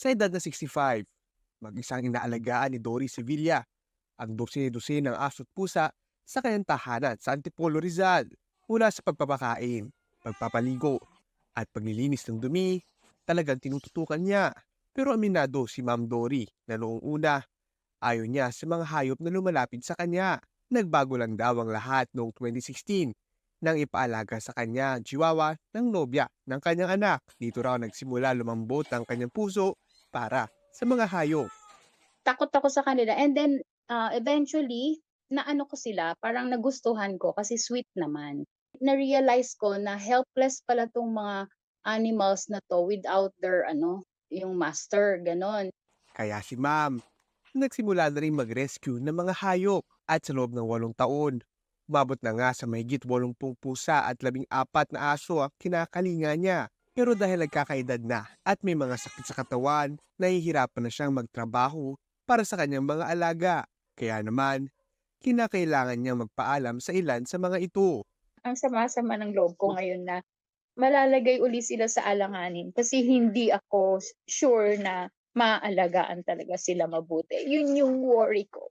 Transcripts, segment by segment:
Sa edad na 65, mag-isang inaalagaan ni Dory Sevilla ang dosine-dosine ng aso't pusa sa kanyang tahanan sa Antipolo Rizal mula sa pagpapakain, pagpapaligo, at paglilinis ng dumi, talagang tinututukan niya. Pero aminado si Ma'am Dory na noong una, ayaw niya sa mga hayop na lumalapit sa kanya. Nagbago lang daw ang lahat noong 2016 nang ipaalaga sa kanya ang chihuahua ng nobya ng kanyang anak. Dito raw nagsimula lumambot ang kanyang puso para sa mga hayop. takot ako sa kanila. And then, uh, eventually, naano ko sila, parang nagustuhan ko kasi sweet naman. Na-realize ko na helpless pala tong mga animals na to without their, ano, yung master, ganon. Kaya si ma'am, nagsimula na rin mag-rescue ng mga hayop at sa loob ng walong taon, umabot na nga sa mahigit 80 pusa at 14 na aso ang kinakalinga niya. Pero dahil nagkakaedad na at may mga sakit sa katawan, nahihirapan na siyang magtrabaho para sa kanyang mga alaga. Kaya naman, kinakailangan niyang magpaalam sa ilan sa mga ito. Ang sama-sama ng loob ko ngayon na malalagay uli sila sa alanganin kasi hindi ako sure na maaalagaan talaga sila mabuti. Yun yung worry ko.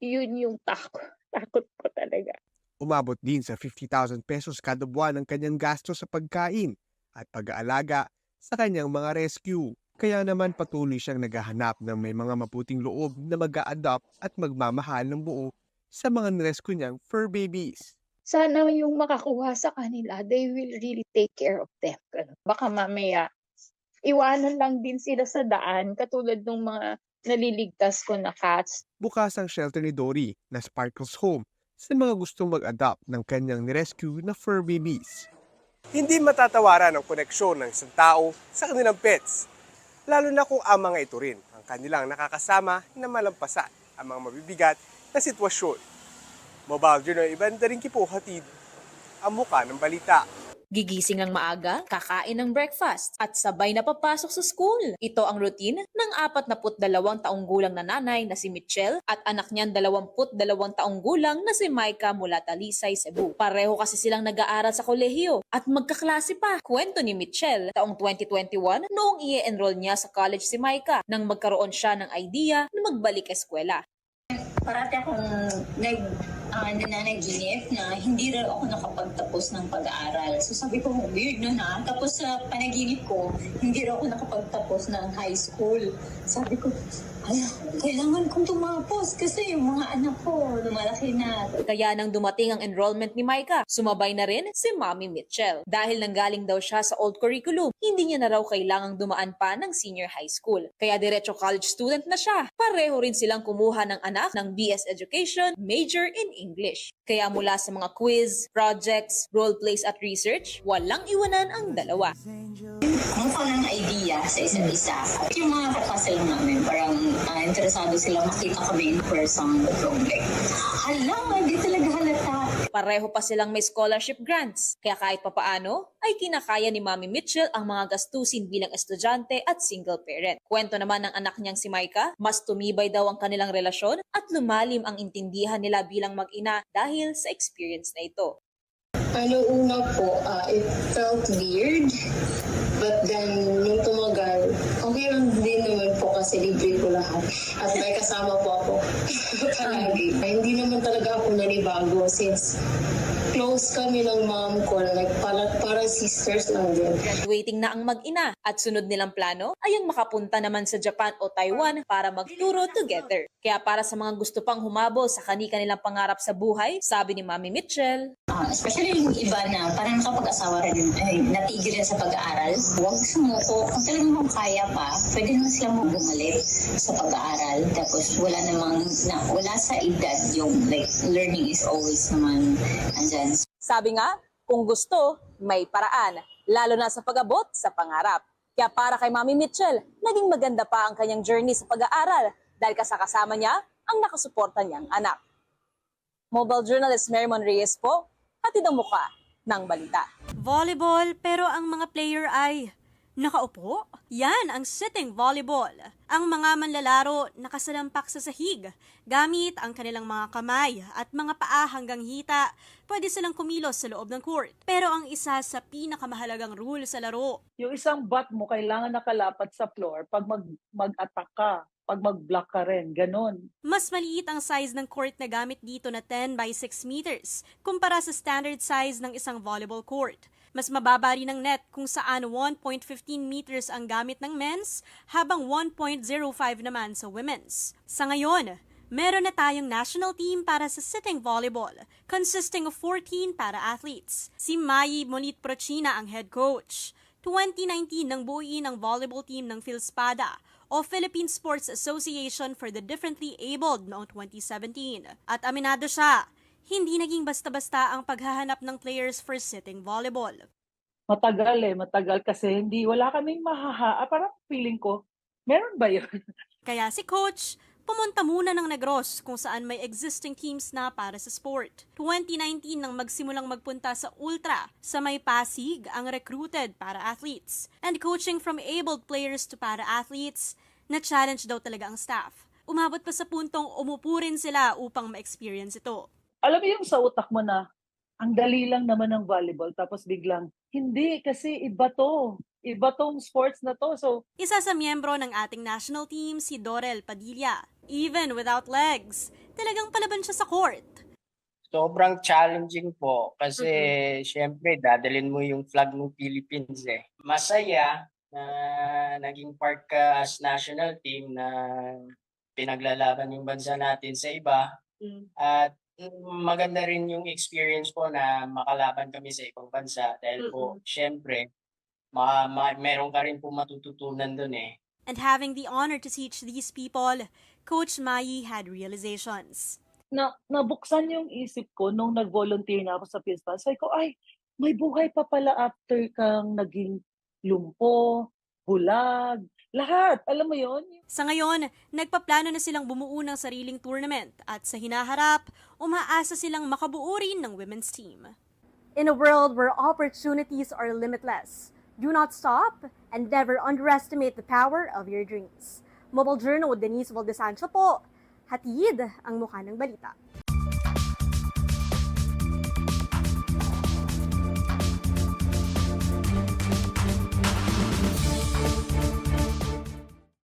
Yun yung takot. Takot ko talaga. Umabot din sa 50,000 pesos kada buwan ang kanyang gasto sa pagkain at pag-aalaga sa kanyang mga rescue. Kaya naman patuloy siyang naghahanap ng may mga maputing loob na mag adopt at magmamahal ng buo sa mga rescue niyang fur babies. Sana yung makakuha sa kanila, they will really take care of them. Baka mamaya, iwanan lang din sila sa daan katulad ng mga naliligtas ko na cats. Bukas ang shelter ni Dory na Sparkles Home sa mga gustong mag-adopt ng kanyang rescue na fur babies. Hindi matatawaran ang koneksyon ng isang tao sa kanilang pets, lalo na kung ang mga ito rin ang kanilang nakakasama na malampasan ang mga mabibigat na sitwasyon. Mobile Journal Event rin kipo hatid ang muka ng balita. Gigising ng maaga, kakain ng breakfast, at sabay na papasok sa school. Ito ang routine ng 42 taong gulang na nanay na si Mitchell at anak niyang 22 taong gulang na si Micah mula Talisay, Cebu. Pareho kasi silang nag-aaral sa kolehiyo at magkaklase pa. Kwento ni Mitchell, taong 2021, noong i-enroll niya sa college si Micah nang magkaroon siya ng idea na magbalik eskwela. parati akong nag uh, nananaginip na hindi rin ako nakapagtapos ng pag-aaral. So sabi ko, weird no na. Tapos sa panaginip ko, hindi rin ako nakapagtapos ng high school. Sabi ko, ala, kailangan kong tumapos kasi yung mga anak ko, lumalaki na. Kaya nang dumating ang enrollment ni Micah, sumabay na rin si Mommy Mitchell. Dahil nanggaling daw siya sa old curriculum, hindi niya na raw kailangang dumaan pa ng senior high school. Kaya diretso college student na siya. Pareho rin silang kumuha ng anak ng BS Education, major in English. Kaya mula sa mga quiz, projects, role plays at research, walang iwanan ang dalawa. Kumuha ng idea sa isa't isa. At yung mga kakasal namin, parang ah, interesado sila makita kami in person. Like, hala, hindi talaga halata. Pareho pa silang may scholarship grants. Kaya kahit papaano, ay kinakaya ni Mami Mitchell ang mga gastusin bilang estudyante at single parent. Kwento naman ng anak niyang si Micah, mas tumibay daw ang kanilang relasyon at lumalim ang intindihan nila bilang mag-ina dahil sa experience na ito. Ano una po, ah, it felt weird. But then, nung tumagal, okay lang din naman po kasi libre ko lahat. At may kasama po ako palagi. Hindi naman talaga ako nanibago since close kami ng mom ko. Like, para, para sisters lang din. Graduating na ang mag-ina at sunod nilang plano ay ang makapunta naman sa Japan o Taiwan para magturo together. Kaya para sa mga gusto pang humabol sa kani-kanilang pangarap sa buhay, sabi ni Mami Mitchell, Ah, especially yung iba na parang nakapag-asawa rin, ay, natigil rin sa pag-aaral. Huwag sumuko. Kung talagang kaya pa, pwede naman sila mo bumalik sa pag-aaral. Tapos wala namang, na, wala sa edad yung like, learning is always naman andyan. Sabi nga, kung gusto, may paraan, lalo na sa pag-abot sa pangarap. Kaya para kay Mami Mitchell, naging maganda pa ang kanyang journey sa pag-aaral dahil kasakasama niya ang nakasuporta niyang anak. Mobile journalist Mermon Reyes po, hatid ang muka ng balita. Volleyball pero ang mga player ay Nakaupo? Yan ang sitting volleyball. Ang mga manlalaro nakasalampak sa sahig. Gamit ang kanilang mga kamay at mga paa hanggang hita, pwede silang kumilos sa loob ng court. Pero ang isa sa pinakamahalagang rule sa laro, yung isang bat mo kailangan nakalapat sa floor pag mag, mag-attack ka, pag mag-block ka rin, ganun. mas maliit ang size ng court na gamit dito na 10 by 6 meters kumpara sa standard size ng isang volleyball court. Mas mababa rin ang net kung saan 1.15 meters ang gamit ng men's habang 1.05 naman sa women's. Sa ngayon, meron na tayong national team para sa sitting volleyball consisting of 14 para athletes. Si Mai Monit Prochina ang head coach. 2019 nang buuin ang volleyball team ng Philspada o Philippine Sports Association for the Differently Abled noong 2017. At aminado siya, hindi naging basta-basta ang paghahanap ng players for sitting volleyball. Matagal eh, matagal kasi hindi, wala kaming mahaha. Ah, parang feeling ko, meron ba yun? Kaya si coach, pumunta muna ng Negros kung saan may existing teams na para sa sport. 2019 nang magsimulang magpunta sa Ultra sa may Pasig ang recruited para athletes. And coaching from abled players to para athletes, na-challenge daw talaga ang staff. Umabot pa sa puntong umupo rin sila upang ma-experience ito. Alam mo yung sa utak mo na, ang dali lang naman ng volleyball, tapos biglang, hindi, kasi iba to. Iba tong sports na to. So, Isa sa miyembro ng ating national team si Dorel Padilla. Even without legs, talagang palaban siya sa court. Sobrang challenging po kasi syempre dadalhin mo yung flag ng Philippines eh. Masaya na naging part ka as national team na pinaglalaban yung bansa natin sa iba. At mm, maganda rin yung experience po na makalaban kami sa ibang bansa dahil po syempre ma, ma, meron ka rin po matututunan doon eh. And having the honor to teach these people, Coach Mai had realizations. na, nabuksan yung isip ko nung nag-volunteer na ako sa PISPA. Sabi ko, ay, may buhay pa pala after kang naging lumpo, bulag, lahat. Alam mo yon Sa ngayon, nagpaplano na silang bumuo ng sariling tournament at sa hinaharap, umaasa silang makabuo rin ng women's team. In a world where opportunities are limitless, do not stop and never underestimate the power of your dreams. Mobile Journal Denise Valdesancho po, hatid ang mukha ng balita.